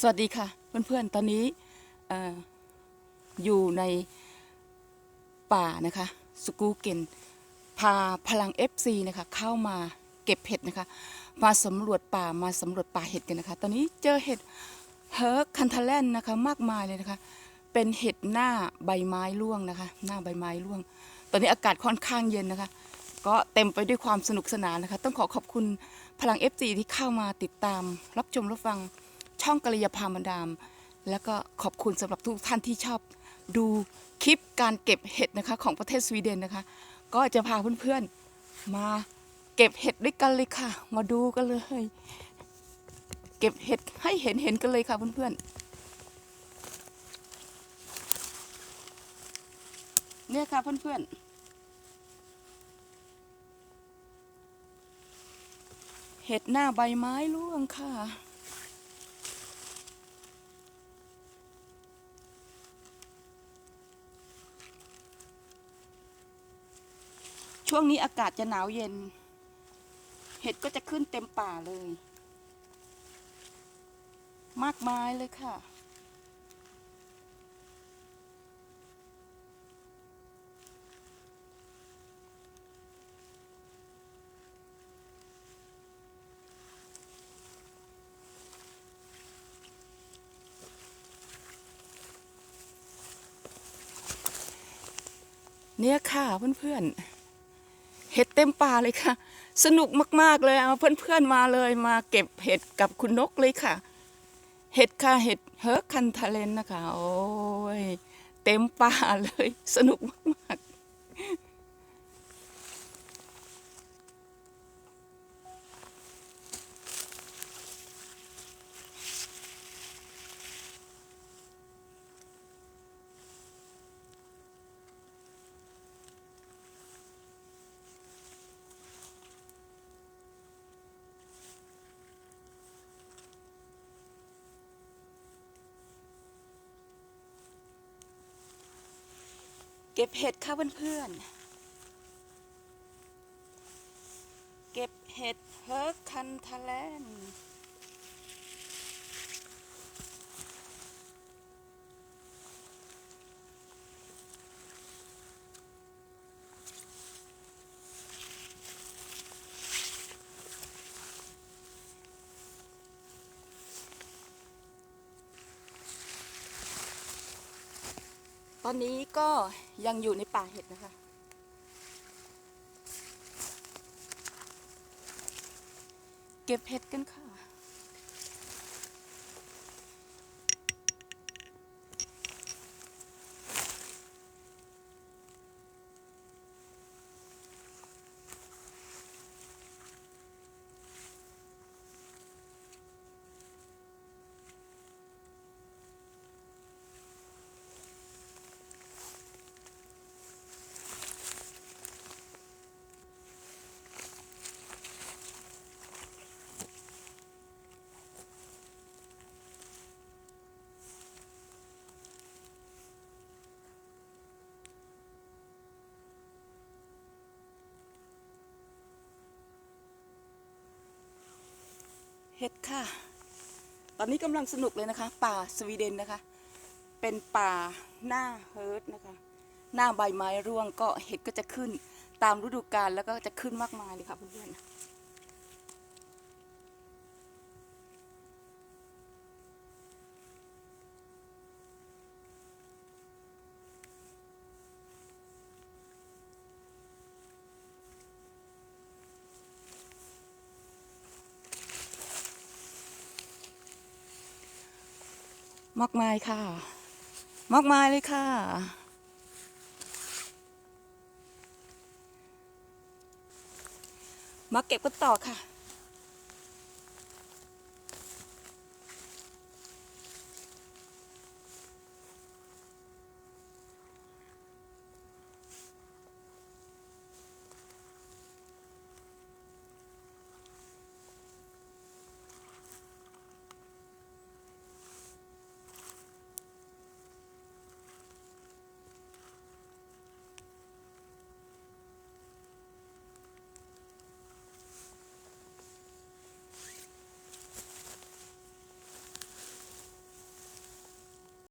สวัสดีค่ะ เพื่อนๆ ตอนนี้อออยู่ในป่านะคะ สกูเกนพาพลัง FC นะคะ เข้ามาเก็บเห็ดนะคะ มาสำรวจป่ามาสำรวจป่าเห็ดกันนะคะ ตอนนี้เจอเห็ดเฮิร์กคันทาแลนนะคะมากมายเลยนะคะ เป็นเห็ดหน้าใบไม้ร่วงนะคะ หน้าใบไม้ร่วง ตอนนี้อากาศค่อนข้างเย็นนะคะ ก็เต็มไปด้วยความสนุกสนานนะคะ ต้องขอขอบคุณพลัง FC ที่เข้ามาติดตามรับชมรับฟัง ช่องกัลยาพามาดาม แล้วก็ขอบคุณสำหรับทุกท่านที่ชอบดูคลิปการเก็บเห็ดนะคะของประเทศสวีเดนนะคะ ก็จะพาเพื่อนๆมาเก็บเห็ดด้วยกันเลยค่ะ มาดูกันเลย เก็บเห็ดให้เห็นเห็นๆกันเลยค่ะเพื่อนๆเนี่ยค่ะเพื่อนๆเห็ดหน้าใบไม้ร่วงค่ะ ช่วงนี้อากาศจะหนาวเย็น เห็ดก็จะขึ้นเต็มป่าเลย มากมายเลยค่ะ เนี่ยค่ะเพื่อนๆ เห็ดเต็มป่าเลยค่ะ สนุกมากๆเลยเอาเพื่อนๆมาเลยมาเก็บเห็ดกับคุณนกเลยค่ะ เห็ดค่ะเห็ดเฮิร์คันทะเลนนะคะโอ้ยเต็มป่าเลย สนุกมากๆ เก็บเห็ดค่ะเพื่อนๆ เก็บเห็ดเฮิร์กคันทาเลน ตอนนี้ก็ยังอยู่ในป่าเห็ดนะคะ เก็บเห็ดกันค่ะ เห็ดค่ะ ตอนนี้กำลังสนุกเลยนะคะ ป่าสวีเดนนะคะ เป็นป่าหน้าเฮิร์ตนะคะ หน้าใบไม้ร่วงก็เห็ดก็จะขึ้นตามฤดูกาลแล้วก็จะขึ้นมากมายเลยค่ะเพื่อนๆ มากมายค่ะ มากมายเลยค่ะ มาเก็บกันต่อค่ะ